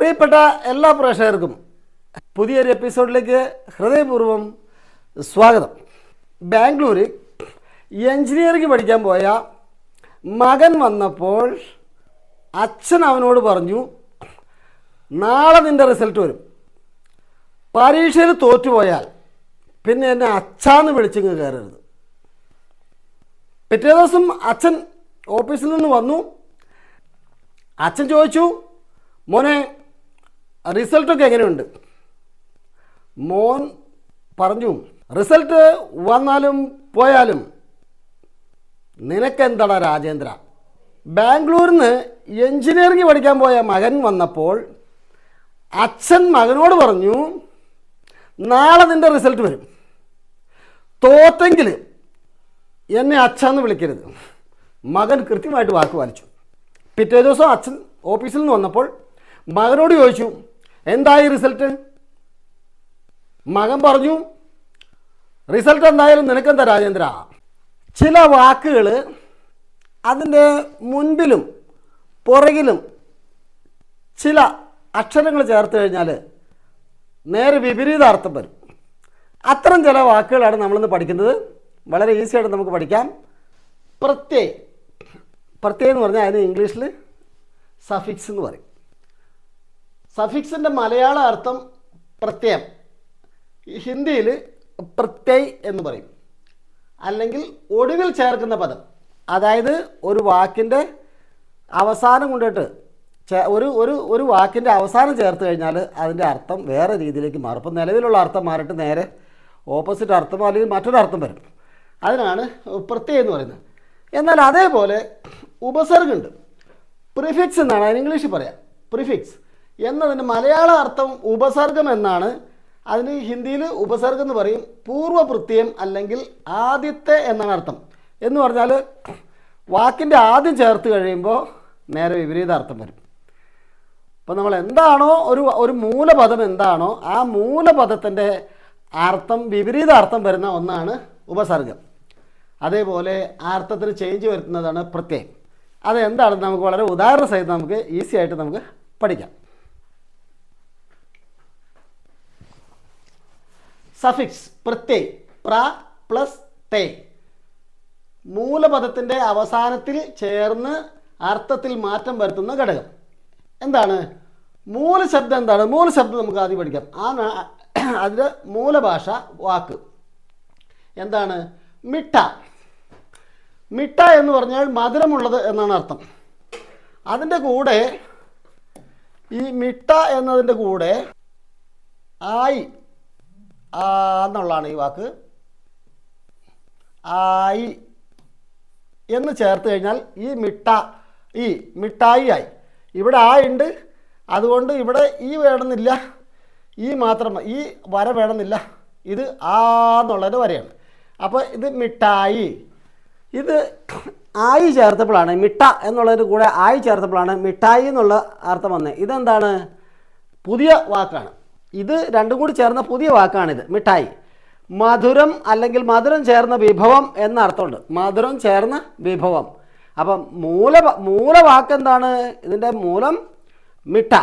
പ്രിയപ്പെട്ട എല്ലാ പ്രേക്ഷകർക്കും പുതിയൊരു എപ്പിസോഡിലേക്ക് ഹൃദയപൂർവം സ്വാഗതം. ബാംഗ്ലൂരിൽ എൻജിനീയറിംഗ് പഠിക്കാൻ പോയ മകൻ വന്നപ്പോൾ അച്ഛൻ അവനോട് പറഞ്ഞു നാളെ നിന്റെ റിസൾട്ട് വരും. പരീക്ഷയിൽ തോറ്റുപോയാൽ പിന്നെ എന്നെ അച്ഛാന്ന് വിളിച്ചിങ്ങ് കയറരുത്. പിറ്റേ ദിവസം അച്ഛൻ ഓഫീസിൽ നിന്ന് വന്നു. അച്ഛൻ ചോദിച്ചു മോനെ റിസൾട്ടൊക്കെ എങ്ങനെയുണ്ട്? മോൻ പറഞ്ഞു റിസൾട്ട് വന്നാലും പോയാലും നിനക്കെന്താടാ രാജേന്ദ്ര? ബാംഗ്ലൂരിൽ നിന്ന് എൻജിനീയറിംഗ് പഠിക്കാൻ പോയ മകൻ വന്നപ്പോൾ അച്ഛൻ മകനോട് പറഞ്ഞു നാളെ നിന്റെ റിസൾട്ട് വരും. തോറ്റെങ്കിൽ എന്നെ അച്ഛന്ന് വിളിക്കരുത്. മകൻ കൃത്യമായിട്ട് വാക്ക് പാലിച്ചു. പിറ്റേ ദിവസം അച്ഛൻ ഓഫീസിൽ നിന്ന് വന്നപ്പോൾ മകനോട് ചോദിച്ചു എന്തായി റിസൾട്ട്? മകൻ പറഞ്ഞു റിസൾട്ട് എന്തായാലും നിനക്കെന്താ രാജേന്ദ്ര? ചില വാക്കുകൾ അതിന്റെ മുൻപിലും പുറകിലും ചില അക്ഷരങ്ങൾ ചേർത്ത് കഴിഞ്ഞാൽ നേരെ വിപരീതാർത്ഥം വരും. അത്തരം ചില വാക്കുകളാണ് നമ്മളിന്ന് പഠിക്കുന്നത്. വളരെ ഈസി ആയിട്ട് നമുക്ക് പഠിക്കാം. പ്രത്യേ പ്രത്യേ എന്ന് പറഞ്ഞാൽ അതിന് ഇംഗ്ലീഷിൽ സഫിക്സ് എന്ന് പറയും. സഫിക്സിന്റെ മലയാള അർത്ഥം പ്രത്യയം. ഹിന്ദിയിൽ പ്രത്യയ് എന്ന് പറയും. അല്ലെങ്കിൽ ഒടുവിൽ ചേർക്കുന്ന പദം. അതായത് ഒരു വാക്കിന്റെ അവസാനം കൊണ്ടിട്ട് ഒരു ഒരു ഒരു വാക്കിന്റെ അവസാനം ചേർത്ത് കഴിഞ്ഞാൽ അതിന്റെ അർത്ഥം വേറെ രീതിയിലേക്ക് മാറും. അപ്പോൾ നിലവിലുള്ള അർത്ഥം മാറിയിട്ട് നേരെ ഓപ്പോസിറ്റ് അർത്ഥം അല്ലെങ്കിൽ മറ്റൊരർത്ഥം വരും. അതിനാണ് പ്രത്യയം എന്ന് പറയുന്നത്. എന്നാൽ അതേപോലെ ഉപസർഗുണ്ട്. പ്രിഫിക്സ് എന്നാണ് ഇംഗ്ലീഷിൽ പറയാം. പ്രിഫിക്സ്. എന്നതിന് മലയാള അർത്ഥം ഉപസർഗം എന്നാണ്. അതിന് ഹിന്ദിയിൽ ഉപസർഗം എന്ന് പറയും. പൂർവപ്രത്യയം അല്ലെങ്കിൽ ആദ്യത്തെ എന്നാണ് അർത്ഥം. എന്ന് പറഞ്ഞാൽ വാക്കിന്റെ ആദ്യം ചേർത്ത് കഴിയുമ്പോൾ നേരെ വിപരീത അർത്ഥം വരും. അപ്പോൾ നമ്മൾ എന്താണോ ഒരു ഒരു മൂലപദം എന്താണോ ആ മൂലപദത്തിന്റെ അർത്ഥം വിപരീത അർത്ഥം വരുന്ന ഒന്നാണ് ഉപസർഗം. അതേപോലെ അർത്ഥത്തിന് ചേഞ്ച് വരുത്തുന്നതാണ് പ്രത്യയം. അതെന്താണെന്ന് നമുക്ക് വളരെ ഉദാഹരണ സഹിതം നമുക്ക് ഈസി ആയിട്ട് നമുക്ക് പഠിക്കാം. സഫിക്സ് പ്രത്യയ് പ്ര പ്ലസ് തേ. മൂലപദത്തിന്റെ അവസാനത്തിൽ ചേർന്ന് അർത്ഥത്തിൽ മാറ്റം വരുത്തുന്ന ഘടകം. എന്താണ്? മൂലശബ്ദം എന്താണ്? മൂലശബ്ദം നമുക്ക് ആദ്യം പഠിക്കാം. ആ അതിന്റെ മൂലഭാഷ വാക്ക്. എന്താണ്? മിഠ മിഠ എന്ന് പറഞ്ഞാൽ മധുരമുള്ളത് എന്നാണ് അർത്ഥം. അതിന്റെ കൂടെ ഈ മിഠ എന്നതിന്റെ കൂടെ ആയി ആ എന്നുള്ളതാണ് ഈ വാക്ക്. ആയി എന്ന് ചേർത്ത് കഴിഞ്ഞാൽ ഈ മിട്ട ഈ മിഠായി ആയി. ഇവിടെ ആ ഉണ്ട്. അതുകൊണ്ട് ഇവിടെ ഈ വേണമെന്നില്ല. ഈ മാത്രം ഈ വര വേണമെന്നില്ല. ഇത് ആ എന്നുള്ളൊരു വരയാണ്. അപ്പോൾ ഇത് മിഠായി ഇത് ആയി ചേർത്തപ്പോഴാണ് മിട്ട എന്നുള്ളതിന് കൂടെ ആയി ചേർത്തപ്പോഴാണ് മിഠായി എന്നുള്ള അർത്ഥം വന്നത്. ഇതെന്താണ്? പുതിയ വാക്കാണ്. ഇത് രണ്ടും കൂടി ചേർന്ന പുതിയ വാക്കാണിത്. മിഠായി. മധുരം അല്ലെങ്കിൽ മധുരം ചേർന്ന വിഭവം എന്ന അർത്ഥമുണ്ട് മധുരം ചേർന്ന വിഭവം. അപ്പം മൂല മൂലവാക്ക് എന്താണ് ഇതിന്റെ മൂലം മിഠ.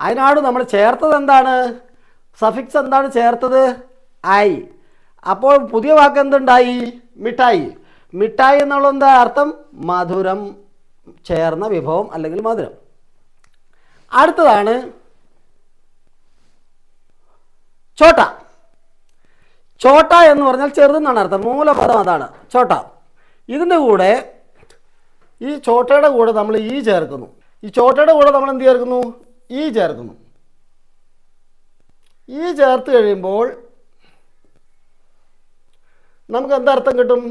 അതിനോട് നമ്മൾ ചേർത്തത് എന്താണ്? സഫിക്സ് എന്താണ് ചേർത്തത്? ഐ. അപ്പോൾ പുതിയ വാക്ക് എന്തുണ്ടായി? മിഠായി. മിഠായി എന്നുള്ള എന്താ അർത്ഥം? മധുരം ചേർന്ന വിഭവം അല്ലെങ്കിൽ മധുരം. അടുത്തതാണ് ചോട്ട. ചോട്ട എന്ന് പറഞ്ഞാൽ ചെറുതെന്നാണ് അർത്ഥം. മൂലപദം അതാണ്. ചോട്ട. ഇതിന്റെ കൂടെ ഈ ചോട്ടയുടെ കൂടെ നമ്മൾ ഈ ചേർക്കുന്നു. ഈ ചോട്ടയുടെ കൂടെ നമ്മൾ എന്ത് ചേർക്കുന്നു? ഈ ചേർക്കുന്നു. ഈ ചേർത്ത് കഴിയുമ്പോൾ നമുക്ക് എന്തർത്ഥം കിട്ടും?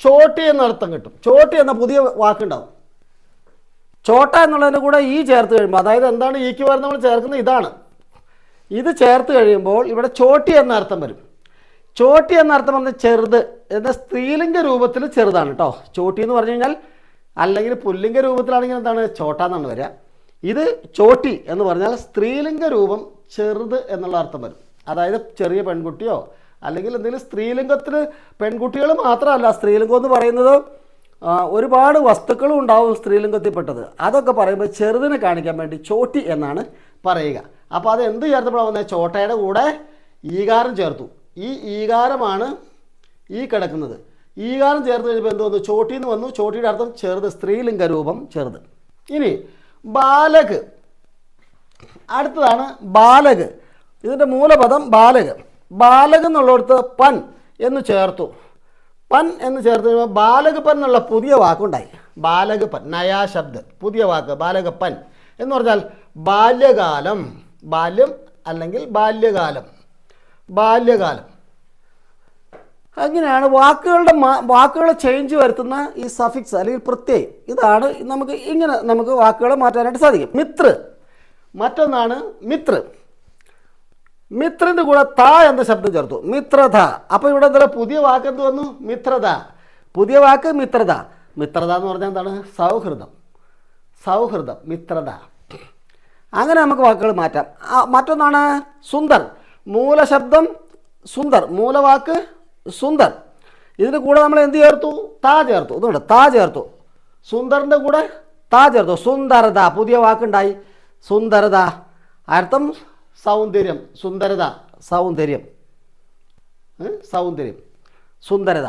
ചോട്ടി എന്നർത്ഥം കിട്ടും. ചോട്ടി എന്ന പുതിയ വാക്കുണ്ടാവും ചോട്ട എന്നുള്ളതിന്റെ കൂടെ ഈ ചേർത്ത് കഴിയുമ്പോൾ അതായത് എന്താണ് ഈക്ക് വരെ നമ്മൾ ചേർക്കുന്നത് ഇതാണ്. ഇത് ചേർത്ത് കഴിയുമ്പോൾ ഇവിടെ ചോട്ടി എന്ന അർത്ഥം വരും. ചോട്ടി എന്ന അർത്ഥം പറഞ്ഞാൽ ചെറുത് എന്ന സ്ത്രീലിംഗ രൂപത്തിൽ ചെറുതാണ് കേട്ടോ. ചോട്ടി എന്ന് പറഞ്ഞു കഴിഞ്ഞാൽ അല്ലെങ്കിൽ പുല്ലിംഗ രൂപത്തിലാണെങ്കിൽ എന്താണ്? ചോട്ട എന്നാണ് വരിക. ഇത് ചോട്ടി എന്ന് പറഞ്ഞാൽ സ്ത്രീലിംഗ രൂപം ചെറുത് എന്നുള്ള അർത്ഥം വരും. അതായത് ചെറിയ പെൺകുട്ടിയോ അല്ലെങ്കിൽ എന്തെങ്കിലും സ്ത്രീലിംഗത്തിൽ പെൺകുട്ടികൾ മാത്രമല്ല സ്ത്രീലിംഗം എന്ന് പറയുന്നത് ഒരുപാട് വസ്തുക്കളും ഉണ്ടാവും സ്ത്രീലിംഗത്തിൽപ്പെട്ടത്. അതൊക്കെ പറയുമ്പോൾ ചെറുതിനെ കാണിക്കാൻ വേണ്ടി ചോട്ടി എന്നാണ് പറയുക. അപ്പോൾ അത് എന്ത് ചേർത്തപ്പോഴാണ് വന്നത് ചോട്ടയുടെ കൂടെ ഈകാരം ചേർത്തു. ഈ ഈകാരമാണ് ഈ കിടക്കുന്നത്. ഈകാരം ചേർത്ത് കഴിഞ്ഞപ്പോൾ എന്ത് വന്നു? ചോട്ടി എന്ന് വന്നു. ചോട്ടിയുടെ അർത്ഥം ചെറുത് സ്ത്രീലിംഗ രൂപം ചെറുത്. ഇനി ബാലക്. അടുത്തതാണ് ബാലക്. ഇതിന്റെ മൂലപദം ബാലക്. ബാലക് എന്നുള്ളടുത്ത് പൻ എന്ന് ചേർത്തു. പൻ എന്ന് ചേർത്ത് കഴിയുമ്പോൾ ബാലക് പൻ എന്നുള്ള പുതിയ വാക്കുണ്ടായി. ബാലക് പൻ നയാ ശബ്ദ് പുതിയ വാക്ക് ബാലക പൻ. എന്ന് പറഞ്ഞാൽ ബാല്യകാലം. ബാല്യം അല്ലെങ്കിൽ ബാല്യകാലം. ബാല്യകാലം. അങ്ങനെയാണ് വാക്കുകളുടെ വാക്കുകളെ ചേഞ്ച് വരുത്തുന്ന ഈ സഫിക്സ് അല്ലെങ്കിൽ പ്രത്യയം. ഇതാണ് നമുക്ക് ഇങ്ങനെ നമുക്ക് വാക്കുകളെ മാറ്റാനായിട്ട് സാധിക്കും. മിത്ര. മറ്റൊന്നാണ് മിത്ര. മിത്രന്റെ കൂടെ ത എന്ന ശബ്ദം ചേർത്തു. മിത്രത. അപ്പോൾ ഇവിടെ എന്താ പുതിയ വാക്ക് എന്ത് വന്നു? മിത്രത. പുതിയ വാക്ക് മിത്രത. മിത്രത എന്ന് പറഞ്ഞാൽ എന്താണ്? സൗഹൃദം. സൗഹൃദം. മിത്രത. അങ്ങനെ നമുക്ക് വാക്കുകൾ മാറ്റാം. മറ്റൊന്നാണ് സുന്ദർ. മൂലശബ്ദം സുന്ദർ. മൂലവാക്ക് സുന്ദർ. ഇതിന് കൂടെ നമ്മൾ എന്ത് ചേർത്തു? താ ചേർത്തു. ഇതുണ്ട്. താ ചേർത്തു. സുന്ദറിന്റെ കൂടെ താ ചേർത്തു. സുന്ദരത. പുതിയ വാക്കുണ്ടായി. സുന്ദരത. അർത്ഥം സൗന്ദര്യം. സുന്ദരത. സൗന്ദര്യം. സൗന്ദര്യം. സുന്ദരത.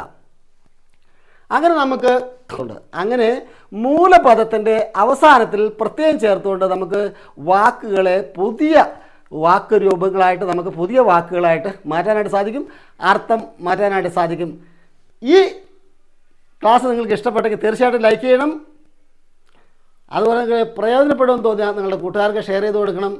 അങ്ങനെ നമുക്ക് ഉണ്ട്. അങ്ങനെ മൂലപദത്തിന്റെ അവസാനത്തിൽ പ്രത്യേകം ചേർത്തുകൊണ്ട് നമുക്ക് വാക്കുകളെ പുതിയ വാക്ക് രൂപങ്ങളായിട്ട് നമുക്ക് പുതിയ വാക്കുകളായിട്ട് മാറ്റാനായിട്ട് സാധിക്കും. അർത്ഥം മാറ്റാനായിട്ട് സാധിക്കും. ഈ ക്ലാസ് നിങ്ങൾക്ക് ഇഷ്ടപ്പെട്ടെങ്കിൽ തീർച്ചയായിട്ടും ലൈക്ക് ചെയ്യണം. അതുപോലെ പ്രയോജനപ്പെടുമെന്ന് തോന്നിയാൽ നിങ്ങളുടെ കൂട്ടുകാർക്ക് ഷെയർ ചെയ്ത് കൊടുക്കണം.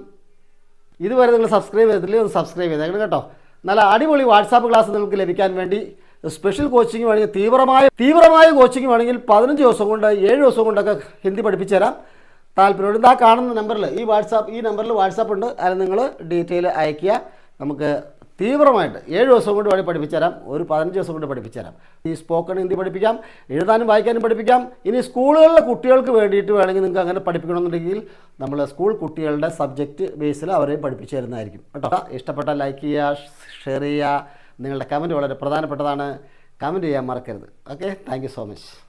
ഇതുവരെ നിങ്ങൾ സബ്സ്ക്രൈബ് ചെയ്തിട്ടില്ലേ ഒന്ന് സബ്സ്ക്രൈബ് ചെയ്തേക്കണം കേട്ടോ. നല്ല അടിപൊളി വാട്സാപ്പ് ക്ലാസ് നിങ്ങൾക്ക് ലഭിക്കാൻ വേണ്ടി സ്പെഷ്യൽ കോച്ചിങ് വേണമെങ്കിൽ തീവ്രമായ തീവ്രമായ കോച്ചിങ് വേണമെങ്കിൽ പതിനഞ്ച് ദിവസം കൊണ്ട് ഏഴ് ദിവസം കൊണ്ടൊക്കെ ഹിന്ദി പഠിപ്പിച്ചു തരാം. താല്പര്യമുണ്ട് ഇതാ കാണുന്ന നമ്പറിൽ ഈ വാട്സാപ്പ് ഈ നമ്പറിൽ വാട്സാപ്പ് ഉണ്ട്. അതിൽ നിങ്ങൾ ഡീറ്റെയിൽ അയയ്ക്കുക. നമുക്ക് തീവ്രമായിട്ട് ഏഴ് ദിവസം കൊണ്ട് വേണമെങ്കിൽ പഠിപ്പിച്ചു തരാം. ഒരു പതിനഞ്ച് ദിവസം കൊണ്ട് പഠിപ്പിച്ചു തരാം. ഈ സ്പോക്കൺ ഹിന്ദി പഠിപ്പിക്കാം. എഴുതാനും വായിക്കാനും പഠിപ്പിക്കാം. ഇനി സ്കൂളുകളിലെ കുട്ടികൾക്ക് വേണ്ടിയിട്ട് വേണമെങ്കിൽ നിങ്ങൾക്ക് അങ്ങനെ പഠിപ്പിക്കണമെന്നുണ്ടെങ്കിൽ നമ്മൾ സ്കൂൾ കുട്ടികളുടെ സബ്ജക്റ്റ് ബേസിൽ അവരെയും പഠിപ്പിച്ചു തരുന്നതായിരിക്കും. കേട്ടോ? ഇഷ്ടപ്പെട്ട ലൈക്ക് ചെയ്യുക ഷെയർ ചെയ്യുക. നിങ്ങളുടെ കമന്റ് വളരെ പ്രധാനപ്പെട്ടതാണ്. കമന്റ് ചെയ്യാൻ മറക്കരുത്. Okay thank so much